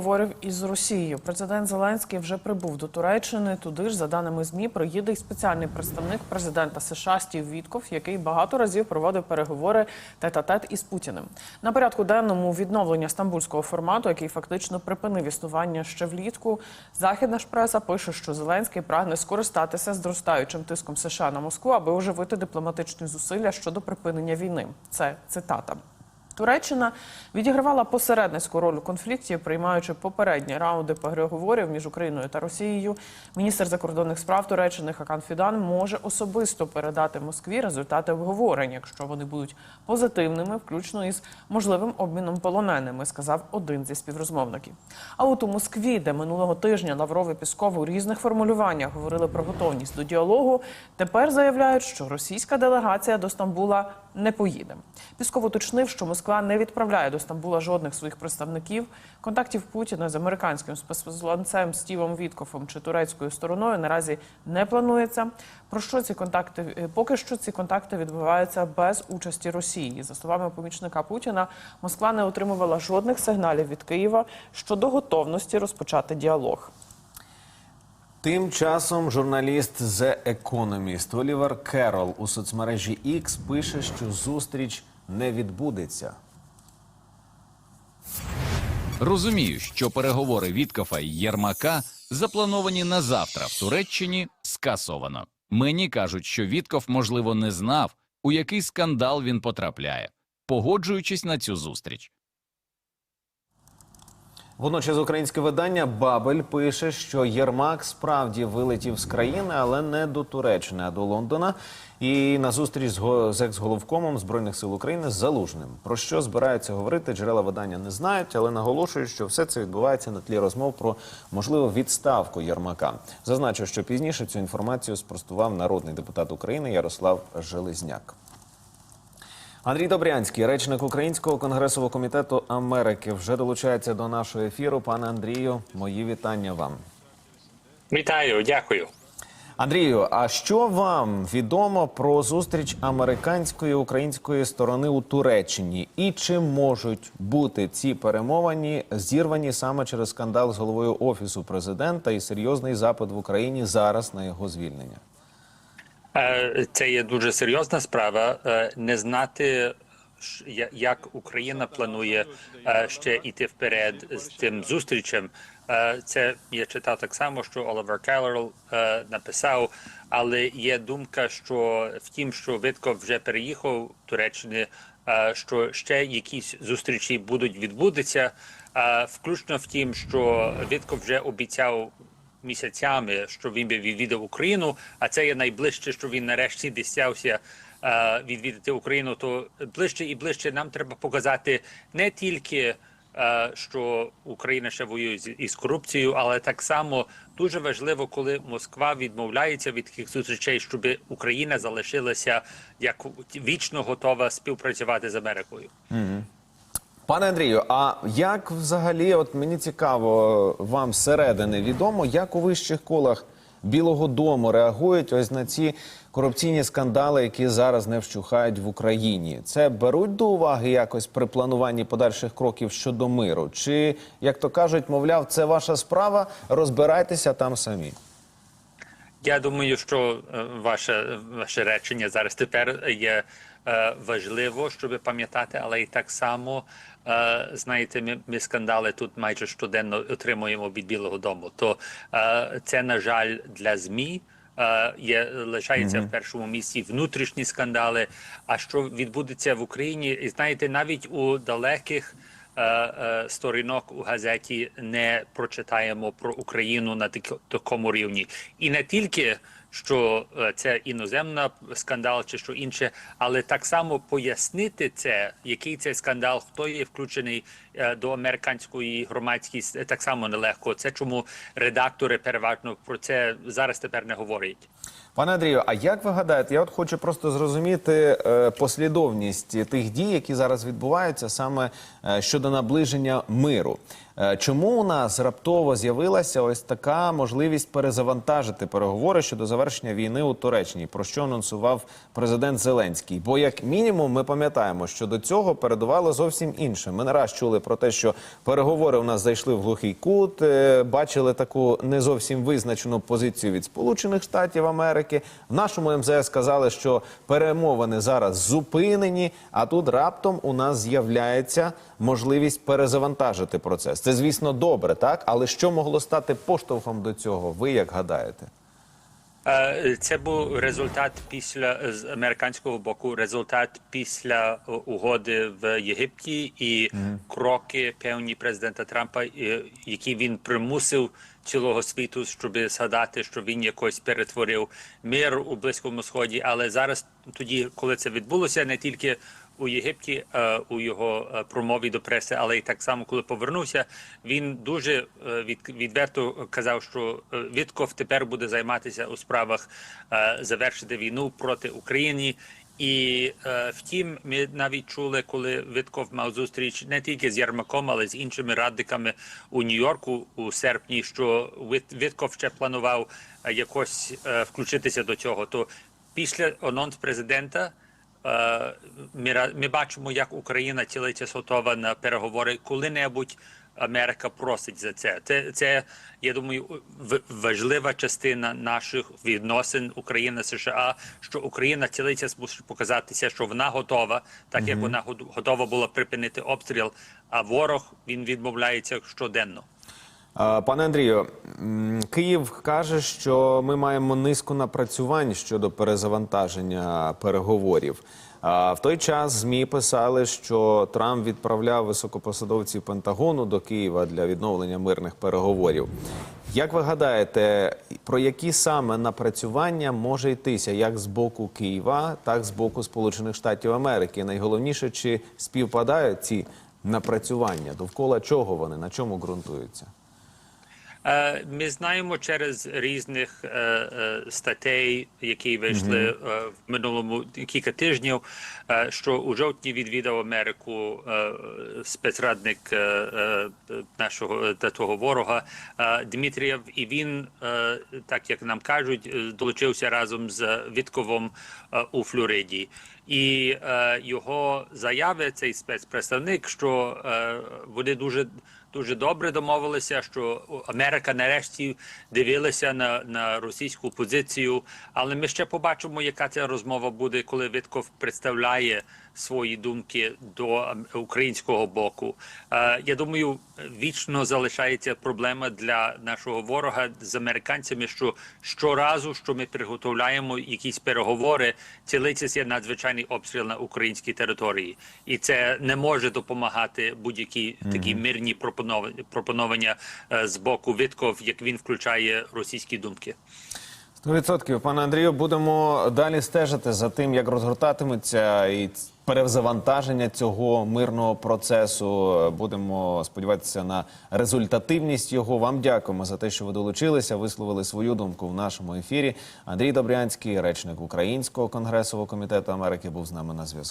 Говорив із Росією. Президент Зеленський вже прибув до Туреччини. Туди ж, за даними змі, приїде й спеціальний представник президента США Стів Вітков, який багато разів проводив переговори тет-а-тет із Путіним. На порядку денному відновлення стамбульського формату, який фактично припинив існування ще влітку. Західна ж преса пише, що Зеленський прагне скористатися зростаючим тиском США на Москву, аби оживити дипломатичні зусилля щодо припинення війни. Це цитата. Туреччина відігравала посередницьку роль у конфлікті, приймаючи попередні раунди переговорів між Україною та Росією. Міністр закордонних справ Туреччини Хакан Фідан може особисто передати Москві результати обговорень, якщо вони будуть позитивними, включно із можливим обміном полоненими, сказав один зі співрозмовників. А от у Москві, де минулого тижня Лавров і Пісков у різних формулюваннях говорили про готовність до діалогу, тепер заявляють, що російська делегація до Стамбула не поїде. Пісков уточнив, що Москва не відправляє до Стамбула жодних своїх представників. Контактів Путіна з американським спецпосланцем Стівом Віткофом чи турецькою стороною наразі не планується. Про що ці контакти е, поки що ці контакти відбуваються без участі Росії. За словами помічника Путіна, Москва не отримувала жодних сигналів від Києва щодо готовності розпочати діалог. Тим часом журналіст The Economist Олівер Керол у соцмережі X пише, що зустріч не відбудеться. Розумію, що переговори Віткофа і Єрмака заплановані на завтра в Туреччині скасовано. Мені кажуть, що Вітков, можливо, не знав, у який скандал він потрапляє, погоджуючись на цю зустріч. Водночас українське видання Бабель пише, що Єрмак справді вилетів з країни, але не до Туреччини, а до Лондона. І на зустріч з, го- з екс-головкомом збройних сил України Залужним. Про що збираються говорити, джерела видання не знають, але наголошують, що все це відбувається на тлі розмов про можливу відставку Єрмака. Зазначу, що пізніше цю інформацію спростував народний депутат України Ярослав Железняк. Андрій Добрянський, речник Українського конгресового комітету Америки, вже долучається до нашого ефіру. Пане Андрію, мої вітання вам. Вітаю, дякую. Андрію, а що вам відомо про зустріч американської і української сторони у Туреччині? І чи можуть бути ці перемовини зірвані саме через скандал з головою офісу президента і серйозний запит в Україні зараз на його звільнення? Е, Це є дуже серйозна справа. Е, Не знати, як Україна планує е, ще йти вперед з тим зустрічем. Це я читав так само, що Олівер Келлерл написав, але є думка, що в тім, що Витков вже переїхав Туреччини, що ще якісь зустрічі будуть відбудеться, е, включно в тім, що Витков вже обіцяв місяцями, що він би відвідав Україну, а це є найближче, що він нарешті дістявся е, відвідати Україну. То ближче і ближче нам треба показати не тільки. е, Що Україна ще воює із корупцією, але так само дуже важливо, коли Москва відмовляється від таких зустрічей, щоб Україна залишилася як вічно готова співпрацювати з Америкою. Пане Андрію, а як взагалі, от мені цікаво, вам зсередини відомо, як у вищих колах Білого Дому реагують ось на ці корупційні скандали, які зараз не вщухають в Україні? Це беруть до уваги якось при плануванні подальших кроків щодо миру? Чи, як то кажуть, мовляв, це ваша справа, розбирайтеся там самі? Я думаю, що е, ваше ваше речення зараз тепер є е, важливо, щоб пам'ятати, але і так само е, знаєте, ми, ми скандали тут майже щоденно отримуємо від Білого Дому. То е, це на жаль для змі. е, Є лишається в першому місці внутрішні скандали. А що відбудеться в Україні? І знаєте, навіть у далеких е, е, сторінок у газеті не прочитаємо про Україну на такі- такому рівні, і не тільки що е, це іноземна скандал чи що інше, але так само пояснити це, який це скандал, хто є включений е, до американської громадськості, так само нелегко. Це чому редактори переважно про це зараз тепер не говорять. Пане Андрію, а як ви гадаєте, я от хочу просто зрозуміти е, послідовність тих дій, які зараз відбуваються саме е, щодо наближення миру. Е, Чому у нас раптово з'явилася ось така можливість перезавантажити переговори щодо завершення війни у Туреччині, про що анонсував президент Зеленський? Бо як мінімум ми пам'ятаємо, що до цього передувало зовсім інше. Ми не раз чули про те, що переговори у нас зайшли в глухий кут, бачили таку не зовсім визначену позицію від Сполучених Штатів Америки. В нашому МЗС сказали, що перемовини зараз зупинені, а тут раптом у нас з'являється можливість перезавантажити процес. Це, звісно, добре, так? Але що могло стати поштовхом до цього? Ви як гадаєте? Е, Це був результат після з американського боку, результат після угоди в Єгипті і кроки певні президента Трампа, е, які він примусив цілого світу, щоб згадати, що він якось перетворив мир у близькому сході. Але зараз, тоді, коли це відбулося, не тільки у Єгипті е, у його е, промові до преси, але й так само, коли повернувся, він дуже е, відверто казав, що Вітков тепер буде займатися у справах завершити війну проти України. І е, втім, ми навіть чули, коли Вітков мав зустріч не тільки з Єрмаком, але й з іншими радниками у Нью-Йорку у серпні, що Вітков ще планував якось е, включитися до цього. То після анонс президента. Е, Ми, ми бачимо, як Україна цілиться готова на переговори. Коли-небудь Америка просить за це. Це, це я думаю, важлива частина наших відносин України США. Що Україна цілиться мусить показатися, що вона готова, так як вона гот- готова була припинити обстріл. А ворог він відмовляється щоденно. Пане Андрію, Київ каже, що ми маємо низку напрацювань щодо перезавантаження переговорів. В той час змі писали, що Трамп відправляв високопосадовців Пентагону до Києва для відновлення мирних переговорів. Як ви гадаєте, про які саме напрацювання може йтися як з боку Києва, так і з боку Сполучених Штатів Америки? Найголовніше, чи співпадають ці напрацювання, довкола чого вони, на чому ґрунтуються? Е, Ми знаємо через різних е, е, статей, які вийшли в минулому кілька тижнів, що у жовтні відвідав Америку спецрадник нашого того ворога Дмитрієв, і він, так як нам кажуть, долучився разом з Вітковом у Флориді. І його заяви, цей спецпредставник, що вони дуже дуже добре домовилися, що Америка нарешті дивилася на, на російську позицію. Але ми ще побачимо, яка ця розмова буде, коли Витков представляє свої думки до українського боку. Е, я думаю, вічно залишається проблема для нашого ворога з американцями, що щоразу, що ми приготовляємо якісь переговори, цілиться надзвичайний обстріл на українській території, і це не може допомагати будь-які такі мирні пропонов- пропонування е, з боку Витков, як він включає російські думки. Сто відсотків, пане Андрію, будемо далі стежити за тим, як розгортатиметься і перезавантаження цього мирного процесу. Будемо сподіватися на результативність його. Вам дякуємо за те, що ви долучилися, висловили свою думку в нашому ефірі. Андрій Добрянський, речник Українського конгресового комітету Америки, був з нами на зв'язку.